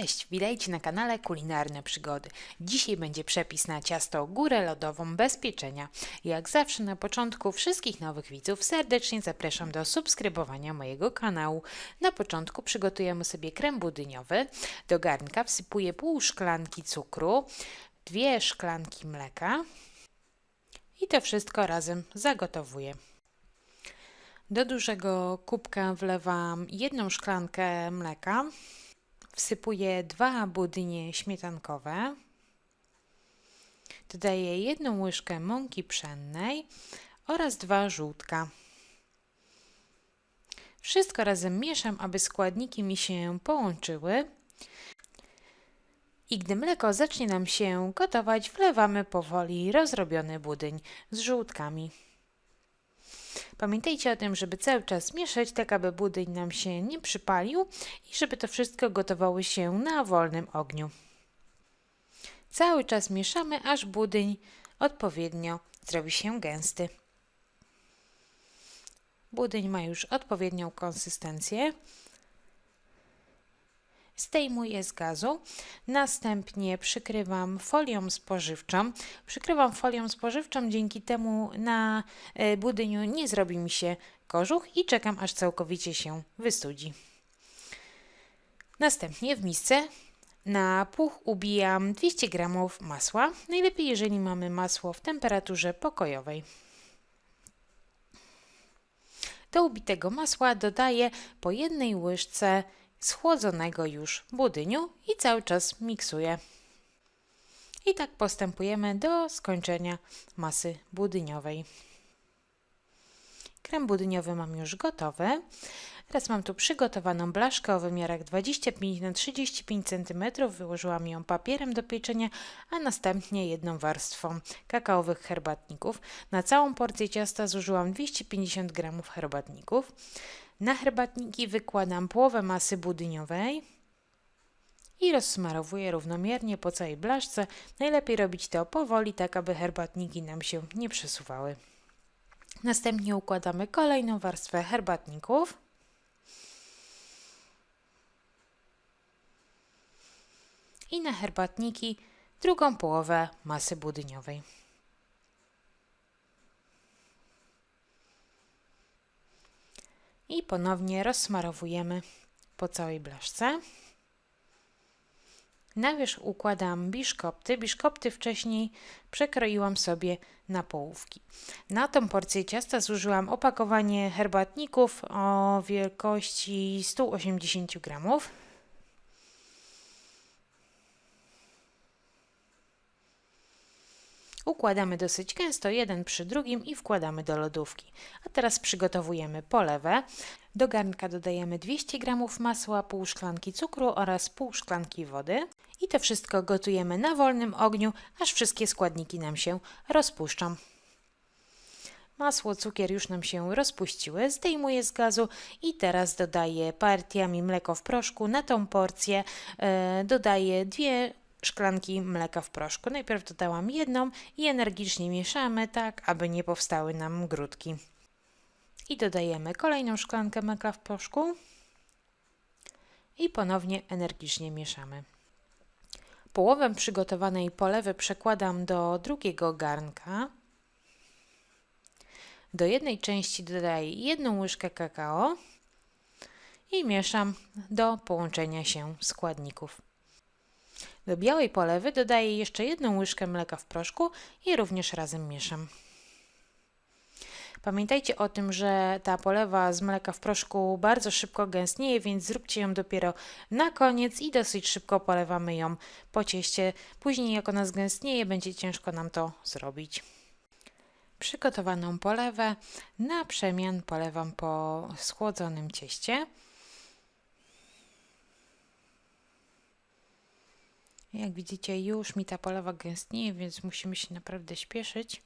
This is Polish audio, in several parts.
Cześć, witajcie na kanale Kulinarne Przygody. Dzisiaj będzie przepis na ciasto górę lodową bez pieczenia. Jak zawsze na początku wszystkich nowych widzów serdecznie zapraszam do subskrybowania mojego kanału. Na początku przygotujemy sobie krem budyniowy. Do garnka wsypuję pół szklanki cukru, dwie szklanki mleka i to wszystko razem zagotowuję. Do dużego kubka wlewam jedną szklankę mleka, Wsypuję dwa budynie śmietankowe. Dodaję jedną łyżkę mąki pszennej oraz dwa żółtka. Wszystko razem mieszam, aby składniki mi się połączyły. I gdy mleko zacznie nam się gotować, wlewamy powoli rozrobiony budyń z żółtkami. Pamiętajcie o tym, żeby cały czas mieszać, tak aby budyń nam się nie przypalił i żeby to wszystko gotowało się na wolnym ogniu. Cały czas mieszamy, aż budyń odpowiednio zrobi się gęsty. Budyń ma już odpowiednią konsystencję zdejmuję z gazu, następnie przykrywam folią spożywczą. Przykrywam folią spożywczą, dzięki temu na e, budyniu nie zrobi mi się kożuch i czekam aż całkowicie się wystudzi. Następnie w misce na puch ubijam 200 g masła, najlepiej jeżeli mamy masło w temperaturze pokojowej. Do ubitego masła dodaję po jednej łyżce schłodzonego już budyniu i cały czas miksuję. I tak postępujemy do skończenia masy budyniowej. Krem budyniowy mam już gotowy. Teraz mam tu przygotowaną blaszkę o wymiarach 25 na 35 cm. Wyłożyłam ją papierem do pieczenia, a następnie jedną warstwą kakaowych herbatników. Na całą porcję ciasta zużyłam 250 g herbatników. Na herbatniki wykładam połowę masy budyniowej i rozsmarowuję równomiernie po całej blaszce. Najlepiej robić to powoli, tak aby herbatniki nam się nie przesuwały. Następnie układamy kolejną warstwę herbatników. I na herbatniki drugą połowę masy budyniowej. I ponownie rozsmarowujemy po całej blaszce. Na wierzch układam biszkopty. Biszkopty wcześniej przekroiłam sobie na połówki. Na tą porcję ciasta zużyłam opakowanie herbatników o wielkości 180 gramów. Układamy dosyć gęsto, jeden przy drugim i wkładamy do lodówki. A teraz przygotowujemy polewę. Do garnka dodajemy 200 g masła, pół szklanki cukru oraz pół szklanki wody. I to wszystko gotujemy na wolnym ogniu, aż wszystkie składniki nam się rozpuszczą. Masło, cukier już nam się rozpuściły, zdejmuję z gazu i teraz dodaję partiami mleko w proszku. Na tą porcję yy, dodaję dwie szklanki mleka w proszku. Najpierw dodałam jedną i energicznie mieszamy tak, aby nie powstały nam grudki. I dodajemy kolejną szklankę mleka w proszku i ponownie energicznie mieszamy. Połowę przygotowanej polewy przekładam do drugiego garnka. Do jednej części dodaję jedną łyżkę kakao i mieszam do połączenia się składników. Do białej polewy dodaję jeszcze jedną łyżkę mleka w proszku i również razem mieszam. Pamiętajcie o tym, że ta polewa z mleka w proszku bardzo szybko gęstnieje, więc zróbcie ją dopiero na koniec i dosyć szybko polewamy ją po cieście. Później jak ona zgęstnieje, będzie ciężko nam to zrobić. Przygotowaną polewę na przemian polewam po schłodzonym cieście. Jak widzicie, już mi ta polewa gęstnieje, więc musimy się naprawdę śpieszyć.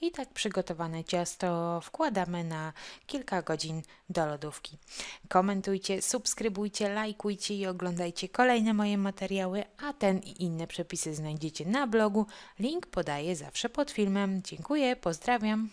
I tak przygotowane ciasto wkładamy na kilka godzin do lodówki. Komentujcie, subskrybujcie, lajkujcie i oglądajcie kolejne moje materiały, a ten i inne przepisy znajdziecie na blogu. Link podaję zawsze pod filmem. Dziękuję, pozdrawiam.